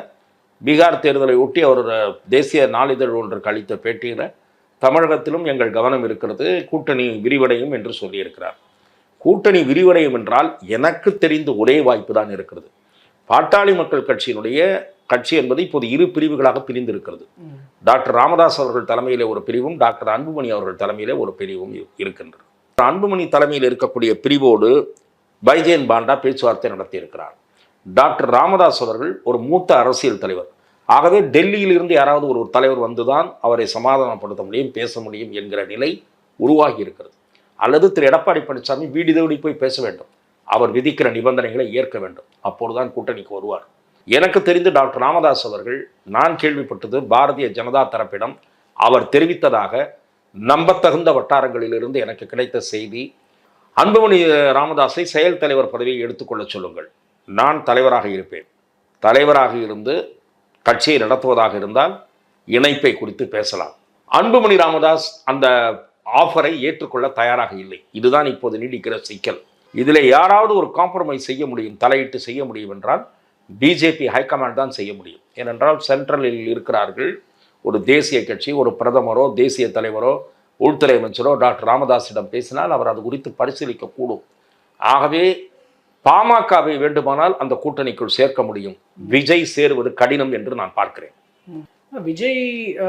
பீகார் தேர்தலை ஒட்டி அவர் தேசிய நாளிதழ் ஒன்றுக்கு அளித்த பேட்டியில் தமிழகத்திலும் எங்கள் கவனம் இருக்கிறது கூட்டணி விரிவடையும் என்று சொல்லியிருக்கிறார். கூட்டணி விரிவடையும் என்றால் எனக்கு தெரிந்த ஒரே வாய்ப்பு தான் இருக்கிறது. பாட்டாளி மக்கள் கட்சியினுடைய கட்சி என்பது இப்போது இரு பிரிவுகளாக பிரிந்திருக்கிறது. டாக்டர் ராமதாஸ் அவர்கள் தலைமையிலே ஒரு பிரிவும் டாக்டர் அன்புமணி அவர்கள் தலைமையிலே ஒரு பிரிவும் இருக்கின்றன இருக்கின்றது. அன்புமணி தலைமையில் இருக்கக்கூடிய பிரிவோடு பைஜெயன் பாண்டா பேச்சுவார்த்தை நடத்தியிருக்கிறார். டாக்டர் ராமதாஸ் அவர்கள் ஒரு மூத்த அரசியல் தலைவர். ஆகவே டெல்லியில் இருந்து யாராவது ஒரு தலைவர் வந்துதான் அவரை சமாதானப்படுத்த முடியும் பேச முடியும் என்கிற நிலை உருவாகி இருக்கிறது. அல்லது திரு எடப்பாடி பழனிசாமி வீடு தேடி போய் பேச வேண்டும். அவர் விதிக்கிற நிபந்தனைகளை ஏற்க வேண்டும். அப்போதுதான் கூட்டணிக்கு வருவார். எனக்கு தெரிந்து டாக்டர் ராமதாஸ் அவர்கள் நான் கேள்விப்பட்டது பாரதிய ஜனதா தரப்பிடம் அவர் தெரிவித்ததாக நம்பத்தகுந்த வட்டாரங்களிலிருந்து எனக்கு கிடைத்த செய்தி. அன்புமணி ராமதாஸை செயல் தலைவர் பதவியை எடுத்துக்கொள்ளச் சொல்லுங்கள். நான் தலைவராக இருப்பேன். தலைவராக இருந்து கட்சியை நடத்துவதாக இருந்தால் இணைப்பை குறித்து பேசலாம். அன்புமணி ராமதாஸ் அந்த ஆஃபரை ஏற்றுக்கொள்ள தயாராக இல்லை. இதுதான் இப்போது நீடிக்கிற சிக்கல். இதில் யாராவது ஒரு காம்ப்ரமைஸ் செய்ய முடியும் தலையிட்டு செய்ய முடியும் என்றால் பிஜேபி ஹைகமாண்ட் தான் செய்ய முடியும். ஏனென்றால் சென்ட்ரலில் இருக்கிறார்கள் ஒரு தேசிய கட்சி ஒரு பிரதமரோ தேசிய தலைவரோ உள்துறை அமைச்சரோ டாக்டர் ராமதாஸிடம் பேசினால் அவர் அது குறித்து பரிசீலிக்க கூடும் ஆகவே பாமகவை வேண்டுமானால் அந்த கூட்டணிக்குள் சேர்க்க முடியும். விஜய் சேருவது கடினம் என்று நான் பார்க்கிறேன். விஜய்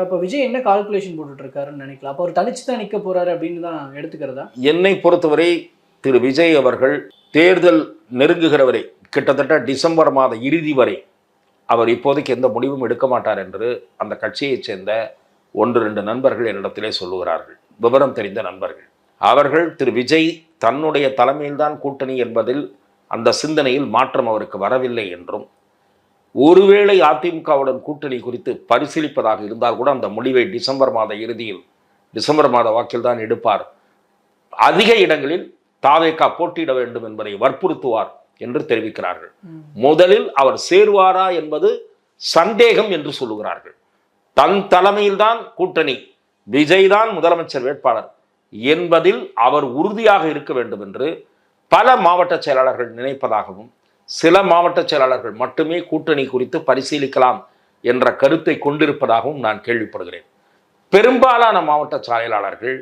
இப்ப விஜய் என்ன கால்குலேஷன் போட்டுட்டு இருக்காருன்னு நினைக்கலாம். அப்ப அவர் தனிச்சு தான் நிக்க போறாரு அப்படின்னு தான் எடுத்துக்கிறதா? என்னை பொறுத்தவரை திரு விஜய் அவர்கள் தேர்தல் நெருங்குகிற வரை கிட்டத்தட்ட டிசம்பர் மாத இறுதி வரை அவர் இப்போதைக்கு எந்த முடிவும் எடுக்க மாட்டார் என்று அந்த கட்சியைச் சேர்ந்த ஒன்று ரெண்டு நண்பர்கள் என்னிடத்திலே சொல்லுகிறார்கள். விவரம் தெரிந்த நண்பர்கள். அவர்கள் திரு. விஜய் தன்னுடைய தலைமையில்தான் கூட்டணி என்பதில் அந்த சிந்தனையில் மாற்றம் அவருக்கு வரவில்லை என்றும் ஒருவேளை அதிமுகவுடன் கூட்டணி குறித்து பரிசீலிப்பதாக இருந்தால் கூட அந்த முடிவை டிசம்பர் மாத இறுதியில் டிசம்பர் மாத வாக்கில் தான் எடுப்பார். அதிக இடங்களில் தாவேகா போட்டியிட வேண்டும் என்பதை வற்புறுத்துவார் என்று தெரிவிக்கிறார்கள். முதலில் அவர் சேருவாரா என்பது சந்தேகம் என்று சொல்லுகிறார்கள். தன் தலைமையில்தான் கூட்டணி விஜய் தான் முதலமைச்சர் வேட்பாளர் என்பதில் அவர் உறுதியாக இருக்க வேண்டும் என்று பல மாவட்ட செயலாளர்கள் நினைப்பதாகவும் சில மாவட்ட செயலாளர்கள் மட்டுமே கூட்டணி குறித்து பரிசீலிக்கலாம் என்ற கருத்தை கொண்டிருப்பதாகவும் நான் கேள்விப்படுகிறேன். பெரும்பாலான மாவட்ட செயலாளர்கள்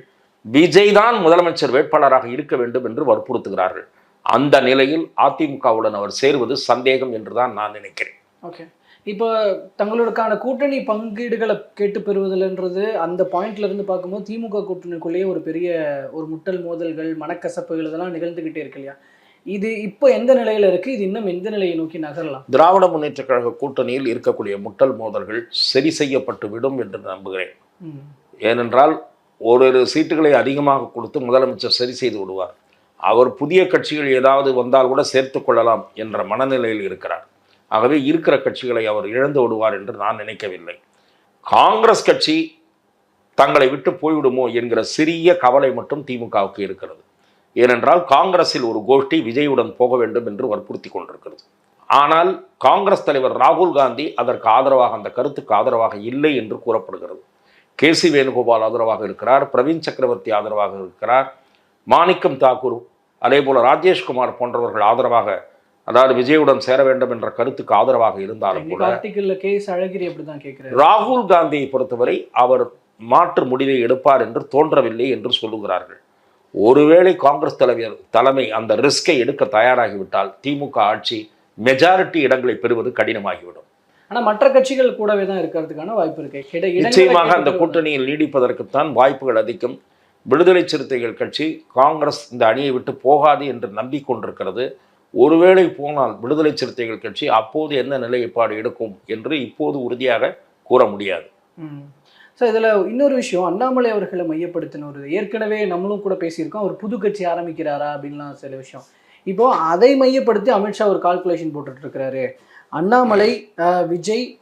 விஜய் தான் முதலமைச்சர் வேட்பாளராக இருக்க வேண்டும் என்று வற்புறுத்துகிறார்கள். அந்த நிலையில் அதிமுகவுடன் அவர் சேருவது சந்தேகம் என்றுதான் நான் நினைக்கிறேன். ஓகே. இப்போ தங்களுக்கான கூட்டணி பங்கீடுகளை கேட்டு பெறுவதில்ன்றது அந்த பாயிண்ட்ல இருந்து பார்க்கும்போது திமுக கூட்டணிக்குள்ளேயே ஒரு பெரிய ஒரு முட்டல் மோதல்கள் மனக்கசப்புகள் இதெல்லாம் நிகழ்ந்துகிட்டே இருக்கு இல்லையா? இது இப்போ எந்த நிலையில இருக்கு? இது இன்னும் எந்த நிலையை நோக்கி நகரலாம்? திராவிட முன்னேற்ற கழக கூட்டணியில் இருக்கக்கூடிய முட்டல் மோதல்கள் சரி செய்யப்பட்டு விடும் என்று நம்புகிறேன். ஏனென்றால் ஒரு சீட்டுகளை அதிகமாக கொடுத்து முதலமைச்சர் சரி செய்து விடுவார். அவர் புதிய கட்சிகள் ஏதாவது வந்தால் கூட சேர்த்து கொள்ளலாம் என்ற மனநிலையில் இருக்கிறார். ஆகவே இருக்கிற கட்சிகளை அவர் இழந்து விடுவார் என்று நான் நினைக்கவில்லை. காங்கிரஸ் கட்சி தங்களை விட்டு போய்விடுமோ என்கிற சிறிய கவலை மட்டும் திமுகவுக்கு இருக்கிறது. ஏனென்றால் காங்கிரஸில் ஒரு கோஷ்டி விஜயுடன் போக வேண்டும் என்று வற்புறுத்தி கொண்டிருக்கிறது. ஆனால் காங்கிரஸ் தலைவர் ராகுல் காந்தி அதற்கு ஆதரவாக அந்த கருத்துக்கு ஆதரவாக இல்லை என்று கூறப்படுகிறது. கே சி வேணுகோபால் ஆதரவாக இருக்கிறார் பிரவீன் சக்கரவர்த்தி ஆதரவாக இருக்கிறார் மாணிக்கம் தாக்கூர் அதே போல ராஜேஷ்குமார் போன்றவர்கள் ஆதரவாக அதாவது விஜயுடன் சேர வேண்டும் என்ற கருத்துக்கு ஆதரவாக இருந்தாலும் கூட ராகுல் காந்தியை பொறுத்தவரை அவர் மாற்று முடிவை எடுப்பார் என்று தோன்றவில்லை என்று சொல்லுகிறார்கள். ஒருவேளை காங்கிரஸ் தலைவர் தலைமை அந்த ரிஸ்கை எடுக்க தயாராகிவிட்டால் திமுக ஆட்சி மெஜாரிட்டி இடங்களை பெறுவது கடினமாகிவிடும். ஆனா மற்ற கட்சிகள் கூடவே தான் இருக்கிறதுக்கான வாய்ப்பு இருக்கு. நிச்சயமாக அந்த. கூட்டணியில் நீடிப்பதற்குத்தான் வாய்ப்புகள் அதிகம். விடுதலை சிறுத்தைகள் கட்சி காங்கிரஸ் இந்த அணியை விட்டு போகாது என்று நம்பிக்கொண்டிருக்கிறது. ஒருவேளை போனால் விடுதலை சிறுத்தைகள் கட்சி அப்போது என்ன நிலைப்பாடு எடுக்கும் என்று இப்போது உறுதியாக கூற முடியாது. சார் இதுல இன்னொரு விஷயம் அண்ணாமலை அவர்களை மையப்படுத்தின ஒரு ஏற்கனவே நம்மளும் கூட பேசியிருக்கோம் அவர் புது கட்சி ஆரம்பிக்கிறாரா அப்படின்லாம் சில விஷயம். இப்போ அதை மையப்படுத்தி அமித்ஷா ஒரு கால்குலேஷன் போட்டுட்டு இருக்கிறாரு. Annamalai Vijay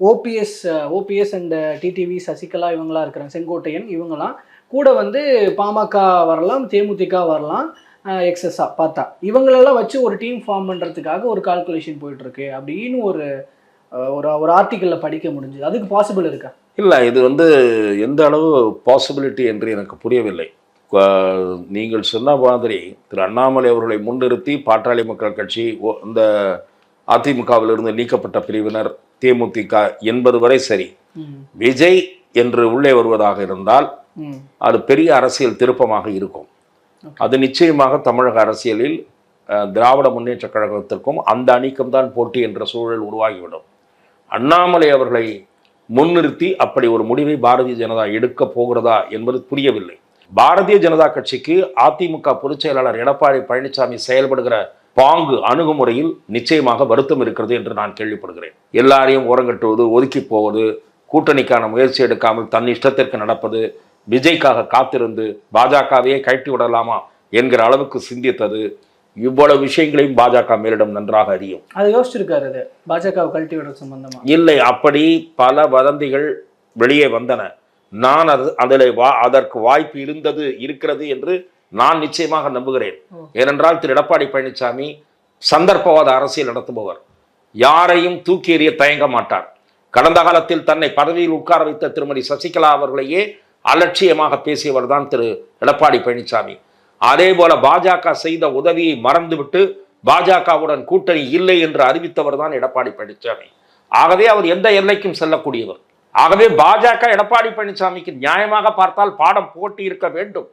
OPS OPS and TTV Sasikala இவங்களாம் இருக்கிறாங்க. செங்கோட்டையன் இவங்கெல்லாம் கூட வந்து பாமக வரலாம் தேமுதிக வரலாம் எக்ஸஸாக பார்த்தா. இவங்களெல்லாம் வச்சு ஒரு டீம் ஃபார்ம் பண்ணுறதுக்காக ஒரு கால்குலேஷன் போயிட்டுருக்கு. அப்படின்னு ஒரு ஒரு ஒரு ஆர்டிக்கலில் படிக்க முடிஞ்சுது. அதுக்கு பாசிபிள் இருக்கா? இல்லை இது வந்து எந்த அளவு பாசிபிலிட்டி என்று எனக்கு புரியவில்லை. நீங்கள் சொன்ன மாதிரி திரு அண்ணாமலை அவர்களை முன்னிறுத்தி பாட்டாளி மக்கள் கட்சி ஒ- இந்த அதிமுகவிலிருந்து நீக்கப்பட்ட பிரிவினர் தேமுதிக என்பது வரை சரி. விஜய் என்று உள்ளே வருவதாக இருந்தால் அது பெரிய அரசியல் திருப்பமாக இருக்கும். அது நிச்சயமாக தமிழக அரசியலில் திராவிட முன்னேற்றக் கழகத்திற்கும் அந்த அணிக்கும் தான் போட்டி என்ற சூழல் உருவாகிவிடும். அண்ணாமலை அவர்களை முன்னிறுத்தி அப்படி ஒரு முடிவை பாரதிய ஜனதா எடுக்க போகிறதா என்பது புரியவில்லை. பாரதிய ஜனதா கட்சிக்கு அதிமுக பொதுச் செயலாளர் எடப்பாடி பழனிசாமி செயல்படுகிற பாங்கு அணுகுமுறையில் நிச்சயமாக வருத்தம் இருக்கிறது என்று நான் கேள்விப்படுகிறேன். எல்லாரையும் ஓரங்கட்டுவது ஒதுக்கி போவது கூட்டணிக்கான முயற்சி எடுக்காமல் தன் இஷ்டத்திற்கு நடப்பது விஜய்க்காக காத்திருந்து பாஜகவையே கழட்டி விடலாமா என்கிற அளவுக்கு சிந்தித்தது இவ்வளவு விஷயங்களையும் பாஜக மேலிடம் நன்றாக அறியும். அதை யோசிச்சிருக்காரு அது. பாஜகவை கழட்டி விடுறது சம்பந்தமா? இல்லை அப்படி பல வதந்திகள் வெளியே வந்தன. நான் அது அதில் வா அதற்கு வாய்ப்பு இருந்தது இருக்கிறது என்று நான் நிச்சயமாக நம்புகிறேன். ஏனென்றால் திரு எடப்பாடி பழனிசாமி சந்தர்ப்பவாத அரசியல் நடத்துபவர். யாரையும் தூக்கி எறிய தயங்க மாட்டார். கடந்த காலத்தில் தன்னை பதவியில் உட்கார வைத்த திருமதி சசிகலா அவர்களையே அலட்சியமாக பேசியவர் தான் திரு எடப்பாடி பழனிசாமி. அதே போல பாஜக செய்த உதவியை மறந்துவிட்டு பாஜகவுடன் கூட்டணி இல்லை என்று அறிவித்தவர் தான் எடப்பாடி பழனிசாமி. ஆகவே அவர் எந்த எல்லைக்கும் செல்லக்கூடியவர். ஆகவே பாஜக எடப்பாடி பழனிசாமிக்கு நியாயமாக பார்த்தால் பாடம் போட்டி இருக்க வேண்டும்.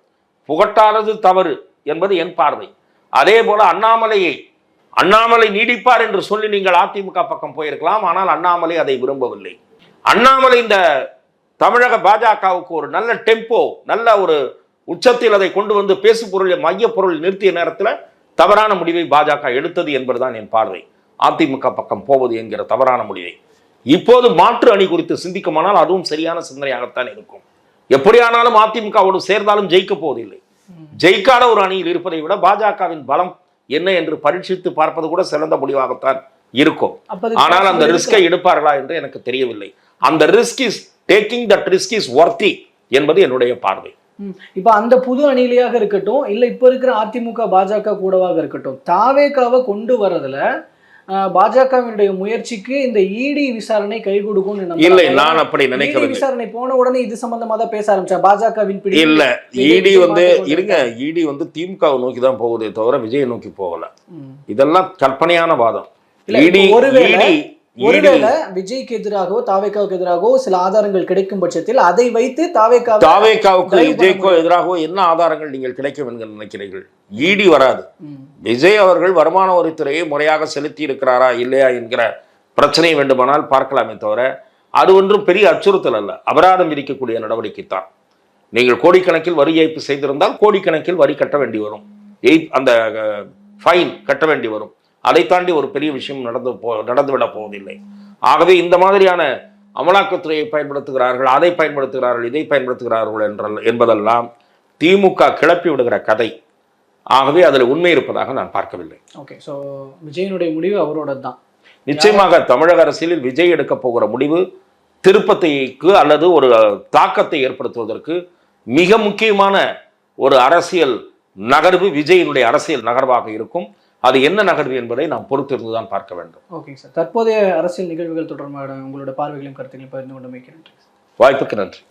புகட்டாதது தவறு என்பது என் பார்வை. அதே போல அண்ணாமலையை அண்ணாமலை நீடிப்பார் என்று சொல்லி நீங்கள் அதிமுக பக்கம் போயிருக்கலாம் ஆனால் அண்ணாமலை அதை விரும்பவில்லை. அண்ணாமலை இந்த தமிழக பாஜகவுக்கு ஒரு நல்ல டெம்போ நல்ல ஒரு உச்சத்தில் அதை கொண்டு வந்து பேசு பொருள் மைய பொருள் நிறுத்திய நேரத்தில் தவறான முடிவை பாஜக எடுத்தது என்பதுதான் என் பார்வை. அதிமுக பக்கம் போவது என்கிற தவறான முடிவை. இப்போது மாற்று அணி குறித்து சிந்திக்குமானால் அதுவும் சரியான சிந்தனையாகத்தான் இருக்கும். எப்படியானாலும் அதிமுகவோடு சேர்ந்தாலும் ஜெயிக்க போவதில்லை. ஜெயிக்காத ஒரு அணியில் இருப்பதை விட பாஜகவின் பலம் என்ன என்று பரீட்சித்து பார்ப்பது கூட சிறந்த முடிவாகத்தான் இருக்கும். ஆனால் அந்த ரிஸ்கை எடுப்பார்களா என்று எனக்கு தெரியவில்லை. அந்த risk is taking that risk is worthy என்பது என்னுடைய பார்வை. இப்ப அந்த புது அணிலையாக இருக்கட்டும் இல்ல இப்ப இருக்கிற அதிமுக பாஜக கூடவாக இருக்கட்டும் தாவேக்காவை கொண்டு வரதுல அஹ், பாஜகவினுடைய முயற்சிக்கு இந்த இடி விசாரணை கை கொடுக்கும்னு நம்புறாங்க. இல்லை நான் அப்படி ED நினைக்கவில்லை விசாரணை போன உடனே இது சம்பந்தமா தான் பேச ஆரம்பிச்சா? பாஜகவின் பிடி இல்ல இடி வந்து இருங்க இடி வந்து திமுகவை நோக்கி தான் போகுதே தவிர விஜயை நோக்கி போகல. இதெல்லாம் கற்பனையான வாதம். இடி ஒருவேளை- விஜய்க்கு எதிராகவோ தாவேக்காவுக்கு எதிராகவோ சில ஆதாரங்கள் கிடைக்கும் பட்சத்தில் அதை வைத்து தாவேக்காவை தாவேக்காவுக்கு விஜய்க்கோ எதிராகவோ என்ன ஆதாரங்கள் நீங்கள் கிடைக்கும் என்று நினைக்கிறீர்கள்? இடி வராது. விஜய் அவர்கள் வருமான வரித்துறையை முறையாக செலுத்தி இருக்கிறாரா இல்லையா என்கிற பிரச்சனை வேண்டுமானால் பார்க்கலாமே தவிர அது ஒன்றும் பெரிய அச்சுறுத்தல் அல்ல. அபராதம் விதிக்கக்கூடிய நடவடிக்கை தான். நீங்கள் கோடிக்கணக்கில் வரி ஏய்ப்பு செய்திருந்தால் கோடிக்கணக்கில் வரி கட்ட வேண்டி வரும். எய் அந்த ஃபைன் கட்ட வேண்டி வரும். அதை தாண்டி ஒரு பெரிய விஷயம் நடந்து போ நடந்துவிடப் போவதில்லை. ஆகவே இந்த மாதிரியான அமலாக்கத்துறையை பயன்படுத்துகிறார்கள் அதை பயன்படுத்துகிறார்கள் இதை பயன்படுத்துகிறார்கள் என்றல் என்பதெல்லாம் திமுக கிளப்பி விடுகிற கதை. ஆகவே அதில் உண்மை இருப்பதாக நான் பார்க்கவில்லை. ஓகே ஸோ விஜயனுடைய முடிவு அவரோட தான் நிச்சயமாக தமிழக அரசியலில் விஜய் எடுக்க போகிற முடிவு திருப்பத்தைக்கு அல்லது ஒரு தாக்கத்தை ஏற்படுத்துவதற்கு மிக முக்கியமான ஒரு அரசியல் நகர்வு விஜயினுடைய அரசியல் நகர்வாக இருக்கும். அது என்ன நகர்வு என்பதை நாம் பொறுத்திருந்து தான் பார்க்க வேண்டும். ஓகேங்க சார் தற்போதைய அரசியல் நிகழ்வுகள் தொடர்பான உங்களோட பார்வைகளையும் கருத்துக்களையும் பகிர்ந்து கொண்டு நன்றி வாய்ப்புக்கு நன்றி.